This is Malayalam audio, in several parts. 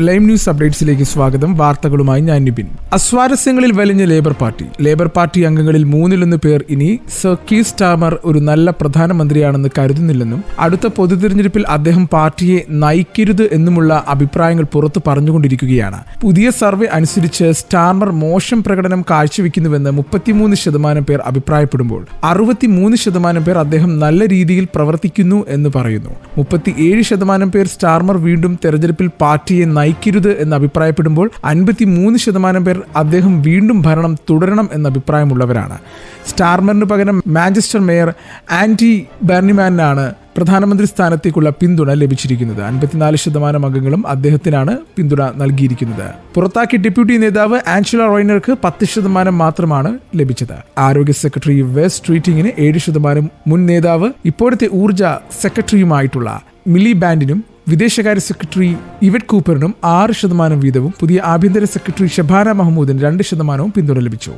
ലൈവ് ന്യൂസ് അപ്ഡേറ്റ്സിലേക്ക് സ്വാഗതം. വാർത്തകളുമായി ഞാൻ നിബിൻ. അസ്വാരസ്യങ്ങളിൽ വലിഞ്ഞ ലേബർ പാർട്ടി. ലേബർ പാർട്ടി അംഗങ്ങളിൽ മൂന്നിലൊന്ന് പേർ ഇനി സർ കീ സ്റ്റാമർ ഒരു നല്ല പ്രധാനമന്ത്രിയാണെന്ന് കരുതുന്നില്ലെന്നും അടുത്ത പൊതുതിരഞ്ഞെടുപ്പിൽ അദ്ദേഹം പാർട്ടിയെ നയിക്കരുത് എന്നുമുള്ള അഭിപ്രായങ്ങൾ പുറത്തു പറഞ്ഞുകൊണ്ടിരിക്കുകയാണ്. പുതിയ സർവേ അനുസരിച്ച് സ്റ്റാമർ മോശം പ്രകടനം കാഴ്ചവെക്കുന്നുവെന്ന് മുപ്പത്തിമൂന്ന് ശതമാനം പേർ അഭിപ്രായപ്പെടുമ്പോൾ അറുപത്തിമൂന്ന് ശതമാനം പേർ അദ്ദേഹം നല്ല രീതിയിൽ പ്രവർത്തിക്കുന്നു എന്ന് പറയുന്നു. മുപ്പത്തിയേഴ് ശതമാനം പേർ സ്റ്റാർമർ വീണ്ടും തെരഞ്ഞെടുപ്പിൽ പാർട്ടിയെ നയിക്കരുത് എന്ന് അഭിപ്രായപ്പെടുമ്പോൾ അൻപത്തി മൂന്ന് ശതമാനം പേർ അദ്ദേഹം വീണ്ടും ഭരണം തുടരണം എന്ന അഭിപ്രായമുള്ളവരാണ്. സ്റ്റാർമറിന് പകരം മാഞ്ചസ്റ്റർ മേയർ ആന്റി ബെർണിമാനാണ് പ്രധാനമന്ത്രി സ്ഥാനത്തേക്കുള്ള പിന്തുണ ലഭിച്ചിരിക്കുന്നത്. അൻപത്തിനാല് ശതമാനം അംഗങ്ങളും അദ്ദേഹത്തിനാണ് പിന്തുണ നൽകിയിരിക്കുന്നത്. പുറത്താക്കി ഡെപ്യൂട്ടി നേതാവ് ആഞ്ചല റോയിനർക്ക് പത്ത് ശതമാനം മാത്രമാണ് ലഭിച്ചത്. ആരോഗ്യ സെക്രട്ടറി വെസ്റ്റ് ട്രീറ്റിംഗിന് ഏഴ് ശതമാനം മുൻ നേതാവ് ഇപ്പോഴത്തെ ഊർജ സെക്രട്ടറിയുമായിട്ടുള്ള മിലി ബാൻഡിനും വിദേശകാര്യ സെക്രട്ടറി ഇവറ്റ് കൂപ്പറിനും ആറ് ശതമാനം വീതവും പുതിയ ആഭ്യന്തര സെക്രട്ടറി ഷബാന മഹമ്മൂദിന് രണ്ട് ശതമാനവും പിന്തുണ ലഭിച്ചു.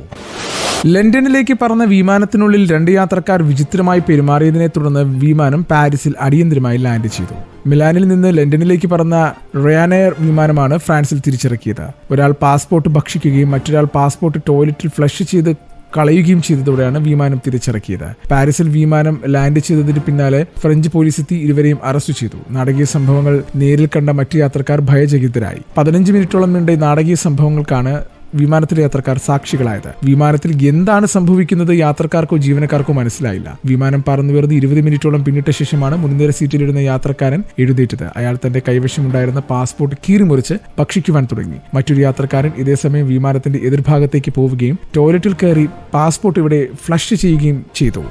ലണ്ടനിലേക്ക് പറന്ന വിമാനത്തിനുള്ളിൽ രണ്ട് യാത്രക്കാർ വിചിത്രമായി പെരുമാറിയതിനെ തുടർന്ന് വിമാനം പാരീസിൽ അടിയന്തരമായി ലാൻഡ് ചെയ്തു. മിലാനിൽ നിന്ന് ലണ്ടനിലേക്ക് പറന്ന റയാനെയർ വിമാനമാണ് ഫ്രാൻസിൽ തിരിച്ചിറക്കിയത്. ഒരാൾ പാസ്പോർട്ട് ഭക്ഷിക്കുകയും മറ്റൊരാൾ പാസ്പോർട്ട് ടോയ്ലറ്റിൽ ഫ്ലഷ് ചെയ്ത് കളയുകയും ചെയ്തതോടെയാണ് വിമാനം തിരിച്ചിറക്കിയത്. പാരീസിൽ വിമാനം ലാൻഡ് ചെയ്തതിന് പിന്നാലെ ഫ്രഞ്ച് പോലീസ് എത്തി ഇരുവരെയും അറസ്റ്റ് ചെയ്തു. നാടകീയ സംഭവങ്ങൾ നേരിൽ കണ്ട മറ്റു യാത്രക്കാർ ഭയചകിതരായി. പതിനഞ്ച് മിനിറ്റോളം നീണ്ട നാടകീയ സംഭവങ്ങൾക്കാണ് വിമാനത്തിലെ യാത്രക്കാർ സാക്ഷികളായത്. വിമാനത്തിൽ എന്താണ് സംഭവിക്കുന്നത് യാത്രക്കാർക്കോ ജീവനക്കാർക്കോ മനസ്സിലായില്ല. വിമാനം പറന്നു വരുന്ന ഇരുപത് മിനിറ്റോളം പിന്നിട്ട ശേഷമാണ് മുൻനിര സീറ്റിലിരുന്ന യാത്രക്കാരൻ എഴുന്നേറ്റത്. അയാൾ തന്റെ കൈവശമുണ്ടായിരുന്ന പാസ്പോർട്ട് കീറിമുറിച്ച് ഭക്ഷിക്കുവാൻ തുടങ്ങി. മറ്റൊരു യാത്രക്കാരൻ ഇതേസമയം വിമാനത്തിന്റെ എതിർഭാഗത്തേക്ക് പോവുകയും ടോയ്ലറ്റിൽ കയറി പാസ്പോർട്ട് ഇവിടെ ഫ്ലഷ് ചെയ്യുകയും ചെയ്തു.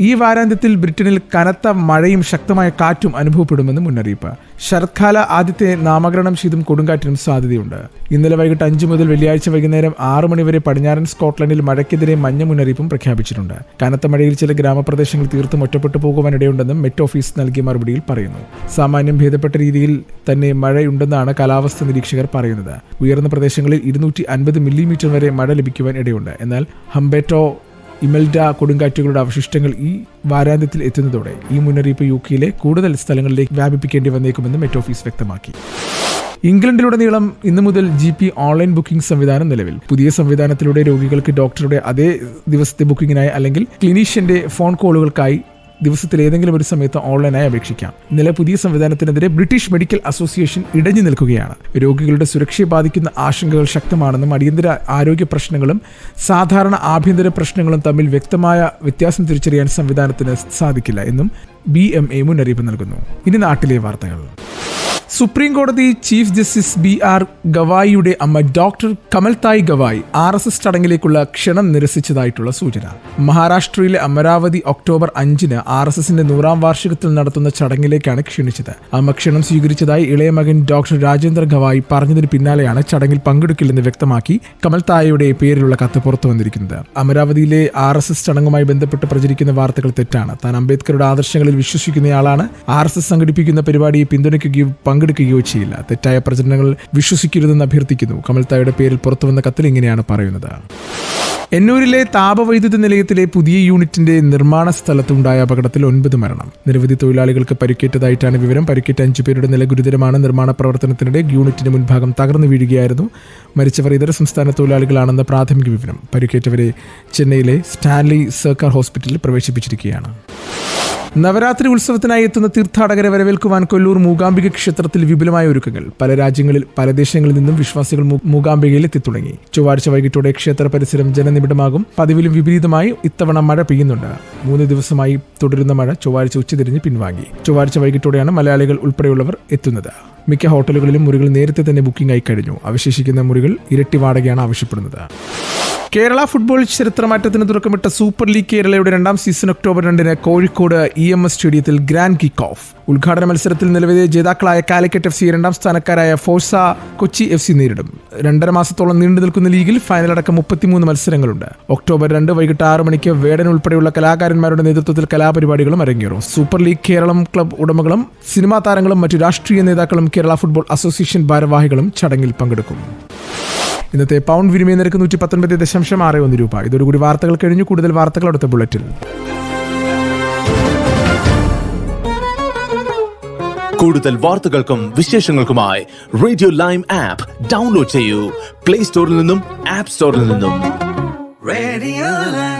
ഈ വാരാന്ത്യത്തിൽ ബ്രിട്ടനിൽ കനത്ത മഴയും ശക്തമായ കാറ്റും അനുഭവപ്പെടുമെന്ന് മുന്നറിയിപ്പ്. ശരത്കാല ആദ്യത്തെ നാമകരണം ചെയ്തും കൊടുങ്കാറ്റിനും സാധ്യതയുണ്ട്. ഇന്നലെ വൈകിട്ട് അഞ്ച് മുതൽ വെള്ളിയാഴ്ച വൈകുന്നേരം ആറ് മണിവരെ പടിഞ്ഞാറൻ സ്കോട്ട്ലൻഡിൽ മഴയ്ക്കെതിരെ മഞ്ഞ മുന്നറിയിപ്പും പ്രഖ്യാപിച്ചിട്ടുണ്ട്. കനത്ത മഴയിൽ ചില ഗ്രാമപ്രദേശങ്ങൾ തീർത്തും ഒറ്റപ്പെട്ടു പോകുവാനിടയുണ്ടെന്നും മെറ്റ് ഓഫീസ് നൽകിയ മറുപടിയിൽ പറയുന്നു. സാമാന്യം ഭേദപ്പെട്ട രീതിയിൽ തന്നെ മഴയുണ്ടെന്നാണ് കാലാവസ്ഥ നിരീക്ഷകർ പറയുന്നത്. ഉയർന്ന പ്രദേശങ്ങളിൽ ഇരുന്നൂറ്റി അൻപത് മില്ലിമീറ്റർ വരെ മഴ ലഭിക്കുവാൻ ഇടയുണ്ട്. എന്നാൽ ഹംബേറ്റോ ഇമൽഡ കൊടുങ്കാറ്റുകളുടെ അവശിഷ്ടങ്ങൾ ഈ വാരാന്ത്യത്തിൽ എത്തുന്നതോടെ ഈ മുന്നറിയിപ്പ് യു കെയിലെ കൂടുതൽ സ്ഥലങ്ങളിലേക്ക് വ്യാപിപ്പിക്കേണ്ടി വന്നേക്കുമെന്ന് മെറ്റ് ഓഫീസ് വ്യക്തമാക്കി. ഇംഗ്ലണ്ടിലുടനീളം ഇന്നു മുതൽ ജി പി ഓൺലൈൻ ബുക്കിംഗ് സംവിധാനം നിലവിൽ. പുതിയ സംവിധാനത്തിലൂടെ രോഗികൾക്ക് ഡോക്ടറുടെ അതേ ദിവസത്തെ ബുക്കിംഗിനായി അല്ലെങ്കിൽ ക്ലിനീഷ്യന്റെ ഫോൺ കോളുകൾക്കായി ദിവസത്തിൽ ഏതെങ്കിലും ഒരു സമയത്ത് ഓൺലൈനായി അപേക്ഷിക്കാം. ഇന്നലെ പുതിയ സംവിധാനത്തിനെതിരെ ബ്രിട്ടീഷ് മെഡിക്കൽ അസോസിയേഷൻ ഇടഞ്ഞു നിൽക്കുകയാണ്. രോഗികളുടെ സുരക്ഷയെ ബാധിക്കുന്ന ആശങ്കകൾ ശക്തമാണെന്നും അടിയന്തര ആരോഗ്യ പ്രശ്നങ്ങളും സാധാരണ ആഭ്യന്തര പ്രശ്നങ്ങളും തമ്മിൽ വ്യക്തമായ വ്യത്യാസം തിരിച്ചറിയാൻ സംവിധാനത്തിന് സാധിക്കില്ല എന്നും ബി എം എ മുന്നറിയിപ്പ് നൽകുന്നു. ഇനി നാട്ടിലെ വാർത്തകൾ. സുപ്രീം കോടതി ചീഫ് ജസ്റ്റിസ് ബി ആർ ഗവായിയുടെ അമ്മ doctor Kamaltai Gavai R S S ചടങ്ങിലേക്കുള്ള ക്ഷണം നിരസിച്ചതായിട്ടുള്ള സൂചന. മഹാരാഷ്ട്രയിലെ അമരാവതി ഒക്ടോബർ അഞ്ചിന് ആർ എസ് എസിന്റെ നൂറാം വാർഷികത്തിൽ നടത്തുന്ന ചടങ്ങിലേക്കാണ് ക്ഷണിച്ചത്. അമ്മ ക്ഷണം സ്വീകരിച്ചതായി ഇളയ മകൻ ഡോക്ടർ രാജേന്ദ്ര ഗവായ് പറഞ്ഞതിന് പിന്നാലെയാണ് ചടങ്ങിൽ പങ്കെടുക്കില്ലെന്ന് വ്യക്തമാക്കി കമൽതായയുടെ പേരിലുള്ള കത്ത് പുറത്തു വന്നിരിക്കുന്നത്. അമരാവതിയിലെ ആർ എസ് എസ് ചടങ്ങുമായി ബന്ധപ്പെട്ട് പ്രചരിക്കുന്ന വാർത്തകൾ തെറ്റാണ്. താൻ അംബേദ്കറുടെ ആദർശങ്ങളിൽ വിശ്വസിക്കുന്നയാളാണ്. ആർ എസ് എസ് സംഘടിപ്പിക്കുന്ന പരിപാടിയെ പിന്തുണയ്ക്കുകയും പങ്കെടുക്കുകയോ ചെയ്യില്ല. തെറ്റായ പ്രചരണങ്ങൾ വിശ്വസിക്കരുതെന്ന് അഭ്യർത്ഥിക്കുന്നു. കമൽത്തായുടെ പേരിൽ പുറത്തുവന്ന കത്തിൽ ഇങ്ങനെയാണ് പറയുന്നത്. എന്നൂരിലെ താപവൈദ്യുത നിലയത്തിലെ പുതിയ യൂണിറ്റിന്റെ നിർമ്മാണ സ്ഥലത്തുണ്ടായ അപകടത്തിൽ ഒൻപത് മരണം. നിരവധി തൊഴിലാളികൾക്ക് പരിക്കേറ്റതായിട്ടാണ് വിവരം. പരിക്കേറ്റ അഞ്ചു പേരുടെ നില ഗുരുതരമാണ്. നിർമ്മാണ പ്രവർത്തനത്തിനിടെ യൂണിറ്റിന്റെ മുൻഭാഗം തകർന്നു വീഴുകയായിരുന്നു. മരിച്ചവർ ഇതര സംസ്ഥാന തൊഴിലാളികളാണെന്ന പ്രാഥമിക വിവരം. പരിക്കേറ്റവരെ ചെന്നൈയിലെ സ്റ്റാൻലി സർക്കാർ ഹോസ്പിറ്റലിൽ പ്രവേശിപ്പിച്ചിരിക്കുകയാണ്. നവരാത്രി ഉത്സവത്തിനായി എത്തുന്ന തീർത്ഥാടകരെ വരവേൽക്കുവാൻ കൊല്ലൂർ മൂകാംബിക ക്ഷേത്രത്തിൽ വിപുലമായ ഒരുക്കങ്ങൾ പല രാജ്യങ്ങളിൽ പല ദേശങ്ങളിൽ നിന്നും വിശ്വാസികൾ മൂകാംബികയിൽ എത്തിത്തുടങ്ങി. ചൊവ്വാഴ്ച വൈകിട്ടോടെ ക്ഷേത്ര പരിസരം ജനനിബിഡമാകും. പതിവിലും വിപരീതമായി ഇത്തവണ മഴ പെയ്യുന്നുണ്ട്. മൂന്ന് ദിവസമായി തുടരുന്ന മഴ ചൊവ്വാഴ്ച ഉച്ചതിരിഞ്ഞ് പിൻവാങ്ങി. ചൊവ്വാഴ്ച വൈകിട്ടോടെയാണ് മലയാളികൾ ഉൾപ്പെടെയുള്ളവർ എത്തുന്നത്. മിക്ക ഹോട്ടലുകളിലും മുറികൾ നേരത്തെ തന്നെ ബുക്കിംഗ് ആയി കഴിഞ്ഞു. അവശേഷിക്കുന്ന മുറികൾ ഇരട്ടി വാടകയാണ് ആവശ്യപ്പെടുന്നത്. കേരള ഫുട്ബോൾ ചരിത്രമാറ്റത്തിന് തുടക്കമിട്ട സൂപ്പർ ലീഗ് കേരളയുടെ രണ്ടാം സീസൺ ഒക്ടോബർ രണ്ടിന് കോഴിക്കോട് ഇ എം എസ് സ്റ്റേഡിയത്തിൽ ഗ്രാൻഡ് കിക്ക് ഓഫ് ഉദ്ഘാടന മത്സരത്തിൽ നിലവിലെ ജേതാക്കളായ കാലിക്കറ്റ് എഫ് സി രണ്ടാം സ്ഥാനക്കാരായ ഫോഴ്സ കൊച്ചി എഫ് സി നേരിടും. രണ്ടര മാസത്തോളം നീണ്ടു നിൽക്കുന്ന ലീഗിൽ ഫൈനലടക്കം മുപ്പത്തിമൂന്ന് മത്സരങ്ങളുണ്ട്. ഒക്ടോബർ രണ്ട് വൈകിട്ട് ആറ് മണിക്ക് വേടൻ ഉൾപ്പെടെയുള്ള കലാകാരന്മാരുടെ നേതൃത്വത്തിൽ കലാപരിപാടികളും അരങ്ങേറും. സൂപ്പർ ലീഗ് കേരളം ക്ലബ് ഉടമകളും സിനിമാ താരങ്ങളും മറ്റു രാഷ്ട്രീയ നേതാക്കളും കേരള ഫുട്ബോൾ അസോസിയേഷൻ ഭാരവാഹികളും ചടങ്ങിൽ പങ്കെടുക്കും. ഇന്നത്തെ പൗണ്ട് വിനിമയ നിരക്ക് നൂറ്റി പത്തൊൻപത് ദശാംശം ആറ് ഒന്ന് രൂപ. ഇതോടുകൂടി വാർത്തകൾ കഴിഞ്ഞു. കൂടുതൽ വാർത്തകൾ അടുത്ത ബുള്ളറ്റിൽ കൂടുതൽ വാർത്തകൾക്കും വിശേഷങ്ങൾക്കുമായി റേഡിയോ ലൈം ആപ്പ് ഡൗൺലോഡ് ചെയ്യൂ. പ്ലേ സ്റ്റോറിൽ നിന്നും ആപ്പ് സ്റ്റോറിൽ നിന്നും. റേഡിയോ.